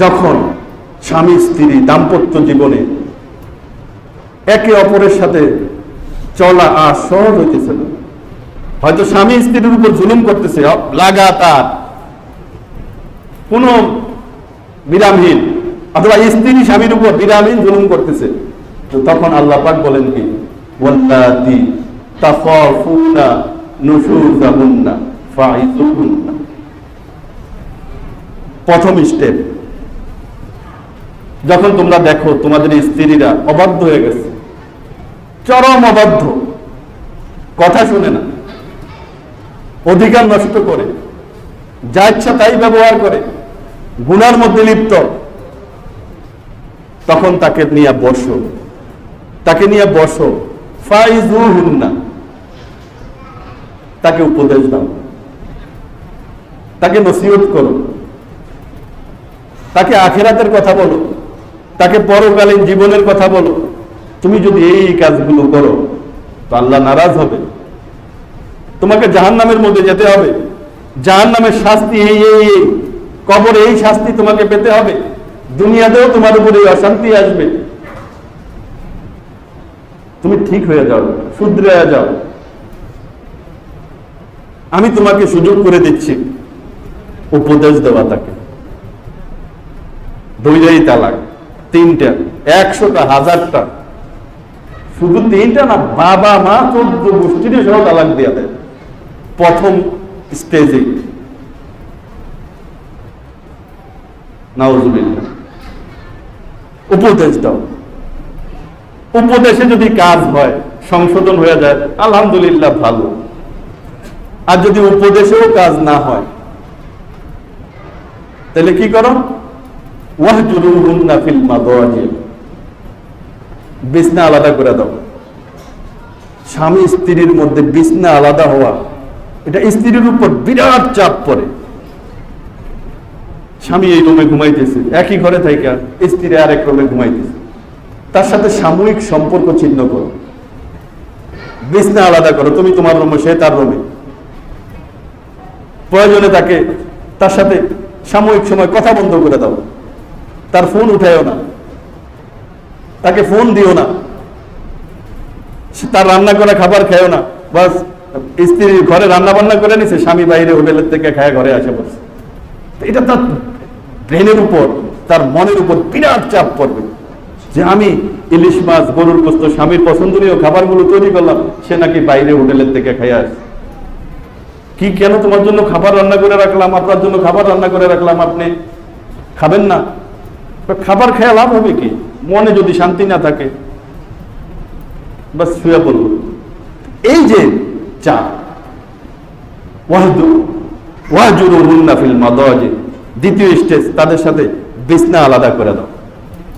যখন স্বামী স্ত্রী দাম্পত্য জীবনে একে অপরের সাথে চলা আর সহজ হইতেছে না। হয়তো স্বামী স্ত্রীর উপর জুলুম করতেছে লাগাতার, কোন বিরামহীন, অথবা স্ত্রী স্বামীর উপর বিরামহীন জুলুম করতেছে, তো তখন আল্লাহ পাক বলেন কি? ওয়াল্লাতি তাখাফুনা নুশুজাহুন্না ফাইজুহুন্না প্রথম স্টেপ যখন তোমরা দেখো তোমাদের স্ত্রীরা অবাধ্য হয়ে গেছে। চরম অবাধ্য। কথা শুনে না। অধিকার নষ্ট করে। যা ইচ্ছা তাই ব্যবহার করে। গুনার মধ্যে লিপ্ত। তখন তাকে নিয়ে বসো। তাকে নিয়ে বসো। ফাইজুহুন্না। তাকে উপদেশ দাও। তাকে নসিহত করো। তাকে আখেরাতের কথা বলো। তাকে পরকালীন জীবনের কথা বলো। তুমি যদি এই কাজগুলো করো, তো আল্লাহ নারাজ হবে। তোমাকে জাহান নামের মধ্যে যেতে হবে। জাহান নামের শাস্তি এই এই কবরে এই শাস্তি তোমাকে পেতে হবে। দুনিয়াতেও তোমার উপরে অশান্তি আসবে। তুমি ঠিক হয়ে যাও, শুধরে যাও। আমি তোমাকে সুযোগ করে দিচ্ছি। উপদেশ দেওয়া তাকে। দুইটাই তালাক। তিনটা, একশোটা, হাজারটা। শুধু তিনটা না, বাবা, মা, চোদ্দ গোষ্ঠীর সহ তালাক দিয়ে দেয়। প্রথম স্টেজে উপদেশ দাও। উপদেশে যদি কাজ হয়, সংশোধন হয়ে যায়, আলহামদুলিল্লাহ ভালো। আর যদি উপদেশেও কাজ না হয়, তাহলে কি করো? বিছনা আলাদা করে দাও। স্বামী স্ত্রীর মধ্যে বিছনা আলাদা হওয়া, এটা স্ত্রীর উপর বিরাট চাপ পড়ে। স্বামী এই রুমে ঘুমাইতেছে, একই ঘরে স্ত্রী আরেক রুমে ঘুমাইতেছে। তার সাথে সাময়িক সম্পর্ক ছিন্ন করো। বিছনা আলাদা করো, তুমি তোমার রুমে, সে তার রুমে। প্রয়োজনে তাকে, তার সাথে সাময়িক সময় কথা বন্ধ করে দাও। তার ফোন উঠায়ও না। তাকে ফোন দিও না। তার রান্না করা খাবার খেয়েও না। বাস, স্ত্রী ঘরে রান্না বান্না করে নিছে, স্বামী বাইরে হোটেলের থেকে খায়, ঘরে আসে বসে। এটা তার ব্রেনের উপর, তার মনের উপর বিরাট চাপ পড়বে। যে আমি ইলিশ মাছ, গরুর গোস্ত স্বামীর পছন্দনীয় খাবারগুলো তৈরি করলাম, সে নাকি বাইরে হোটেলের থেকে খাইয়া আসে। কি কেন তোমার জন্য খাবার রান্না করে রাখলাম? আপনার জন্য খাবার রান্না করে রাখলাম আপনি? খাবেন না? খাবার খেয়ে লাভ হবে কি? মনে যদি শান্তি না থাকে বা শুয়ে পড়ব এই যে চা, ওয়াহদু, ওয়াহজুরুহুন্না ফিল মাদাজে, দ্বিতীয় স্টেজ তাদের সাথে বিছনা আলাদা করে দাও।